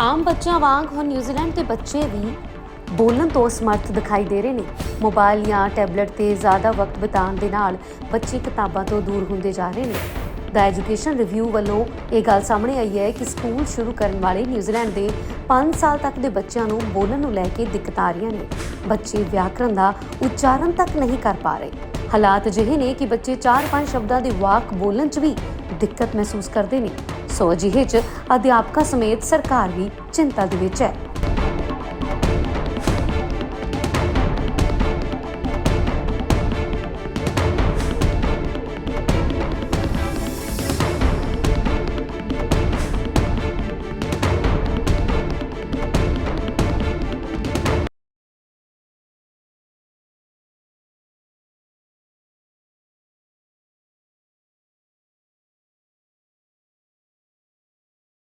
ਆਮ ਬੱਚਿਆਂ ਵਾਂਗ ਹੁਣ ਨਿਊਜ਼ੀਲੈਂਡ ਦੇ ਬੱਚੇ ਵੀ ਬੋਲਣ ਤੋਂ ਸਮਰਥ ਦਿਖਾਈ ਦੇ ਰਹੇ ਨੇ। ਮੋਬਾਈਲ ਜਾਂ ਟੈਬਲੇਟ ਤੇ ਜ਼ਿਆਦਾ ਵਕਤ ਬਿਤਾਉਣ ਦੇ ਨਾਲ ਬੱਚੇ ਕਿਤਾਬਾਂ ਤੋਂ ਦੂਰ ਹੁੰਦੇ ਜਾ ਰਹੇ ਨੇ। ਦਾ ਐਜੂਕੇਸ਼ਨ ਰਿਵਿਊ ਵੱਲੋਂ ਇਹ ਗੱਲ ਸਾਹਮਣੇ ਆਈ ਹੈ ਕਿ ਸਕੂਲ ਸ਼ੁਰੂ ਕਰਨ ਵਾਲੇ ਨਿਊਜ਼ੀਲੈਂਡ ਦੇ 5 ਸਾਲ ਤੱਕ ਦੇ ਬੱਚਿਆਂ ਨੂੰ ਬੋਲਣ ਨੂੰ ਲੈ ਕੇ ਦਿੱਕਤਾਂ ਆ ਰਹੀਆਂ ਨੇ। ਬੱਚੇ ਵਿਆਕਰਨ ਦਾ ਉਚਾਰਨ ਤੱਕ ਨਹੀਂ ਕਰ ਪਾ ਰਹੇ। ਹਾਲਾਤ ਅਜਿਹੇ ਨੇ ਕਿ ਬੱਚੇ 4-5 ਸ਼ਬਦਾਂ ਦੇ ਵਾਕ ਬੋਲਣ 'ਚ ਵੀ ਦਿੱਕਤ ਮਹਿਸੂਸ ਕਰਦੇ ਨੇ। ਸੋ ਅਜਿਹੇ 'ਚ ਅਧਿਆਪਕਾਂ ਸਮੇਤ ਸਰਕਾਰ ਵੀ ਚਿੰਤਾ ਦੇ ਵਿੱਚ ਹੈ।